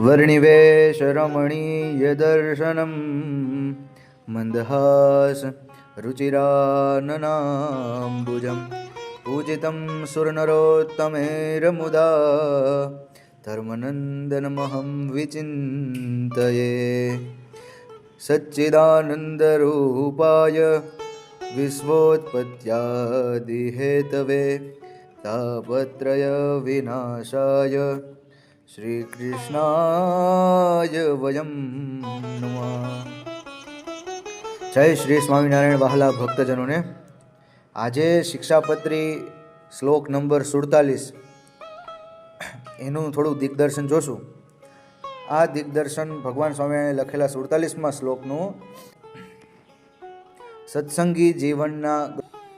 वर्णिवेशरमणीयदर्शनं मन्दहास रुचिराननाम्बुजं पूजितं सुरनरोत्तमेरमुदा। धर्मनन्दनमहं विचिन्तये। सच्चिदानन्दरूपाय विश्वोत्पत्त्यादिहेतवे। तापत्रयविनाशाय શ્રીકૃષ્ણાય વયમ જય શ્રી સ્વામિનારાયણ વહાલા ભક્તજનોને. આજે શિક્ષાપત્રી શ્લોક નંબર સુડતાલીસ. એનું થોડું દિગ્દર્શન જોશું. આ દિગ્દર્શન ભગવાન સ્વામિનારાયણે લખેલા સુડતાલીસમાં શ્લોકનું સત્સંગી જીવનના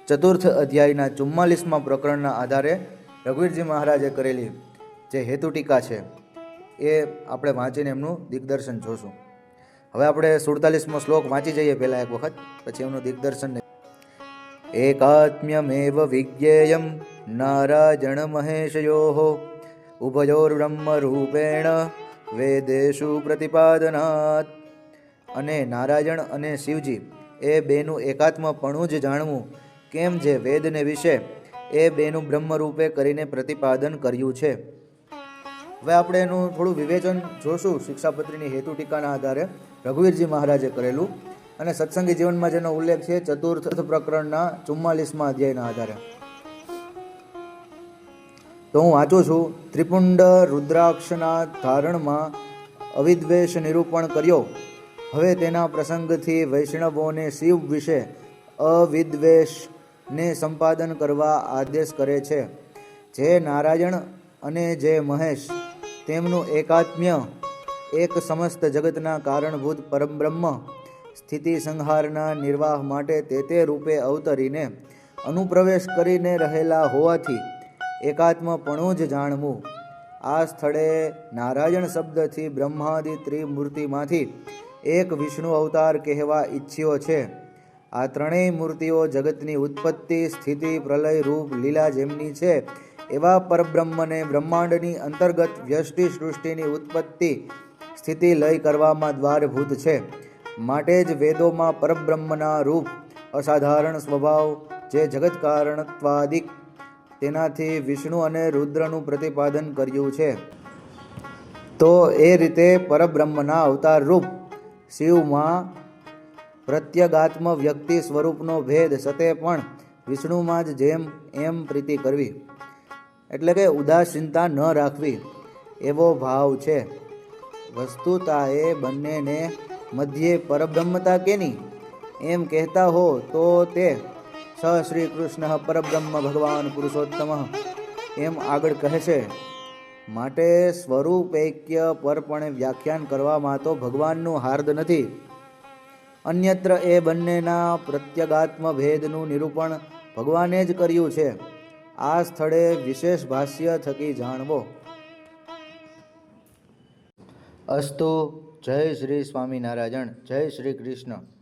ચતુર્થ અધ્યાયના ચુમ્માલીસમાં પ્રકરણના આધારે રઘુવીરજી મહારાજે કરેલી જે હેતુ ટીકા છે, એ આપણે વાંચીને એમનું દિગ્દર્શન જોશું. હવે આપણે સુડતાલીસમો શ્લોક વાંચી જઈએ પહેલાં એક વખત, પછી એમનું દિગ્દર્શન એકાત્મ્યમેવ વિજ્ઞેયમ નારાયણ મહેશયો ઉભયોર્બ્રહ્મરૂપેણ વેદેશુ પ્રતિપાદનાત. અને નારાયણ અને શિવજી, એ બેનું એકાત્મપણું જ જાણવું કેમ જે વેદને વિશે એ બેનું બ્રહ્મરૂપે કરીને પ્રતિપાદન કર્યું છે. હવે આપણે એનું થોડું વિવેચન જોશું શિક્ષાપત્રીની હેતુ ટીકાના આધારે રઘુવીરજી મહારાજે કરેલું અને સત્સંગી જીવનમાં જેનો ઉલ્લેખ છે ચતુર્થ પ્રકરણના ચુમ્માલીસમાં અધ્યાયના આધારે. તો હું વાંચું છું, ત્રિપુંડ રુદ્રાક્ષના ધારણમાં અવિદ્વેષ નિરૂપણ કર્યો. હવે તેના પ્રસંગથી વૈષ્ણવોને શિવ વિશે અવિદ્વેષને સંપાદન કરવા આદેશ કરે છે. જે નારાયણ અને જે મહેશ તેમનું એકાત્મ્ય, એક સમસ્ત જગતના કારણભૂત પરબ્રહ્મ, સ્થિતિ સંહારના નિર્વાહ માટે તે તે રૂપે અવતરીને અનુપ્રવેશ કરીને રહેલા હોવાથી એકાત્મપણું જ જાણવું. આ સ્થળે નારાયણ શબ્દથી બ્રહ્માદિ ત્રિમૂર્તિમાંથી એક વિષ્ણુ અવતાર કહેવા ઈચ્છ્યો છે. આ ત્રણેય મૂર્તિઓ જગતની ઉત્પત્તિ, સ્થિતિ પ્રલય રૂપ લીલા જેમની છે એવા પરબ્રહ્મને બ્રહ્માંડની અંતર્ગત વ્યષ્ટિ સૃષ્ટિની ઉત્પત્તિ સ્થિતિ લય કરવામાં દ્વારભૂત છે. માટે જ વેદોમાં પરબ્રહ્મના રૂપ અસાધારણ સ્વભાવ જે જગત કારણત્વાદિક તેનાથી વિષ્ણુ અને રુદ્રનું પ્રતિપાદન કર્યું છે. તો એ રીતે પરબ્રહ્મના અવતાર રૂપ શિવમાં પ્રત્યગાત્મ વ્યક્તિ સ્વરૂપનો ભેદ સતે પણ વિષ્ણુમાં જ જેમ એમ પ્રીતિ કરવી. એટલે કે ઉદાસીનતા ન રાખવી એવો ભાવ છે. વસ્તુતા એ બંનેને મધ્યે પરબ્રહ્મતા કેની? એમ કહેતા હો તો તે, સ શ્રી કૃષ્ણ પરબ્રહ્મ ભગવાન પુરુષોત્તમ. એમ આગળ કહે છે. માટે સ્વરૂપૈક્ય પરપણે વ્યાખ્યાન કરવામાં તો ભગવાનનું હાર્દ નથી. અન્યત્ર એ બંનેના પ્રત્યગાત્મ ભેદનું નિરૂપણ ભગવાને જ કર્યું છે. આ સ્થળે વિશેષ ભાષ્ય થકી જાણવો. અસ્તુ જય શ્રી સ્વામિનારાયણ જય શ્રી કૃષ્ણ.